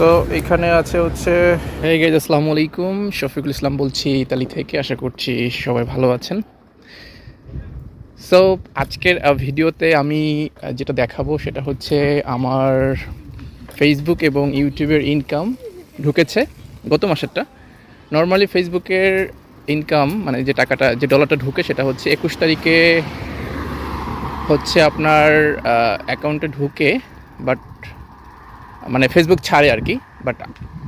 তো এখানে আছে হচ্ছে এই গাইজ আসসালামু আলাইকুম। শফিকুল ইসলাম বলছি ইতালি থেকে। আশা করছি সবাই ভালো আছেন। সো আজকের ভিডিওতে আমি যেটা দেখাবো সেটা হচ্ছে আমার ফেসবুক এবং ইউটিউবের ইনকাম ঢুকেছে গত মাসেরটা। নর্মালি ফেসবুকের ইনকাম মানে যে টাকাটা, যে ডলারটা ঢুকে সেটা হচ্ছে একুশ তারিখে হচ্ছে আপনার অ্যাকাউন্টে ঢুকে বাট মানে ফেসবুক ছাড়ে আর কি বাট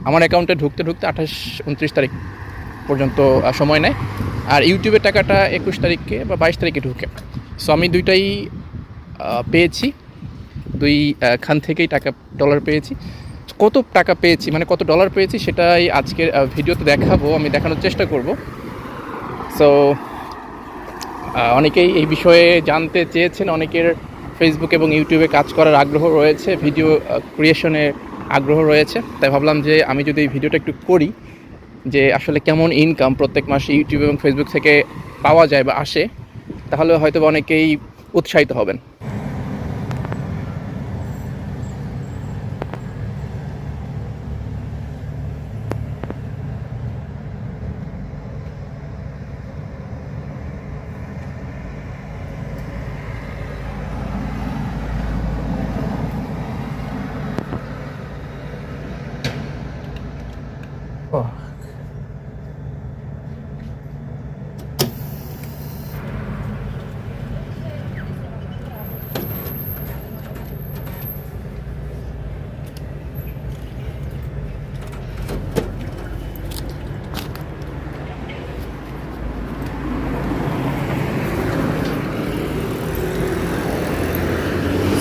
আমার অ্যাকাউন্টে ঢুকতে ঢুকতে আঠাশ, উনত্রিশ তারিখ পর্যন্ত সময় নেয়। আর ইউটিউবের টাকাটা একুশ তারিখে বা বাইশ তারিখে ঢুকে। সো আমি দুইটাই পেয়েছি। দুই খান থেকেই টাকা ডলার পেয়েছি। কত টাকা পেয়েছি মানে কত ডলার পেয়েছি সেটাই আজকের ভিডিওতে দেখাবো, আমি দেখানোর চেষ্টা করব। সো অনেকেই এই বিষয়ে জানতে চেয়েছেন, অনেকের ফেসবুক এবং ইউটিউবে কাজ করার আগ্রহ রয়েছে ভিডিও ক্রিয়েশনে আগ্রহ রয়েছে। তাই ভাবলাম যে আমি যদি এই ভিডিওটা একটু করি, যে আসলে কেমন ইনকাম প্রত্যেক মাসে ইউটিউব এবং ফেসবুক থেকে পাওয়া যায় বা আসে, তাহলে হয়তো অনেকেই উৎসাহিত হবেন।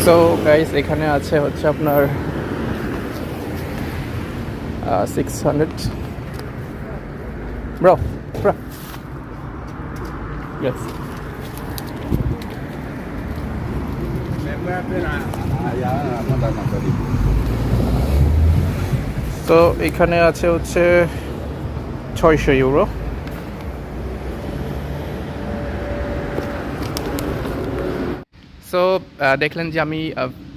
সো গাইস এখানে আছে হচ্ছে আপনার six hundred bro bro yes তো এখানে আছে হচ্ছে ছয়শো ইউরো। সো দেখলেন যে আমি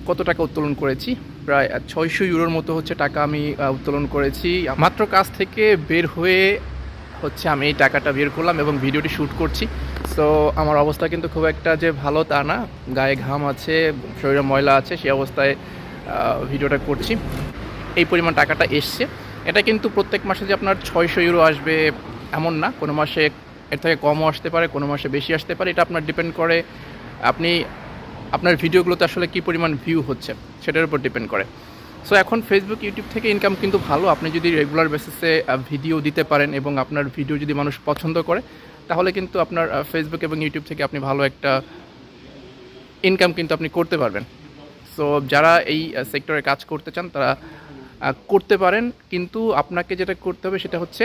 কত টাকা উত্তোলন করেছি। প্রায় ছয়শো ইউরোর মতো হচ্ছে টাকা আমি উত্তোলন করেছি। মাত্র কাজ থেকে বের হয়ে হচ্ছে আমি এই টাকাটা বের করলাম এবং ভিডিওটি শ্যুট করছি। সো আমার অবস্থা কিন্তু খুব একটা যে ভালো তা না। গায়ে ঘাম আছে, শরীরে ময়লা আছে, সেই অবস্থায় ভিডিওটা করছি। এই পরিমাণ টাকাটা এসছে। এটা কিন্তু প্রত্যেক মাসে যে আপনার ছয়শো ইউরো আসবে এমন না। কোনো মাসে এর থেকে কমও আসতে পারে, কোনো মাসে বেশি আসতে পারে। এটা আপনার ডিপেন্ড করে আপনি আপনার ভিডিওগুলোতে আসলে কী পরিমাণ ভিউ হচ্ছে, সেটার উপর ডিপেন্ড করে। সো এখন ফেসবুক ইউটিউব থেকে ইনকাম কিন্তু ভালো। আপনি যদি রেগুলার বেসিসে ভিডিও দিতে পারেন এবং আপনার ভিডিও যদি মানুষ পছন্দ করে, তাহলে কিন্তু আপনার ফেসবুক এবং ইউটিউব থেকে আপনি ভালো একটা ইনকাম কিন্তু আপনি করতে পারবেন। সো যারা এই সেক্টরে কাজ করতে চান, তারা করতে পারেন। কিন্তু আপনাকে যেটা করতে হবে, সেটা হচ্ছে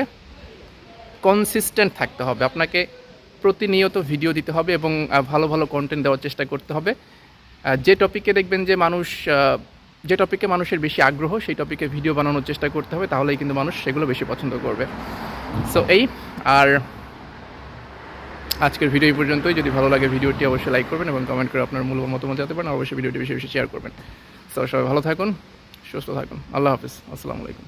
কনসিস্টেন্ট থাকতে হবে। আপনাকে প্রতিনিয়ত ভিডিও দিতে হবে এবং ভালো ভালো কন্টেন্ট দেওয়ার চেষ্টা করতে হবে। যে টপিকে দেখবেন যে মানুষ যে টপিকে মানুষের বেশি আগ্রহ, সেই টপিকে ভিডিও বানানোর চেষ্টা করতে হবে, তাহলেই কিন্তু মানুষ সেগুলো বেশি পছন্দ করবে। সো এই, আর আজকের ভিডিও এই পর্যন্তই। যদি ভালো লাগে ভিডিওটি অবশ্যই লাইক করবেন এবং কমেন্ট করে আপনার মূল্য মতামত জানতে পারেন অবশ্যই ভিডিওটি বেশি বেশি শেয়ার করবেন। সো সবাই ভালো থাকুন, সুস্থ থাকুন। আল্লাহ হাফিজ। আসসালামু আলাইকুম।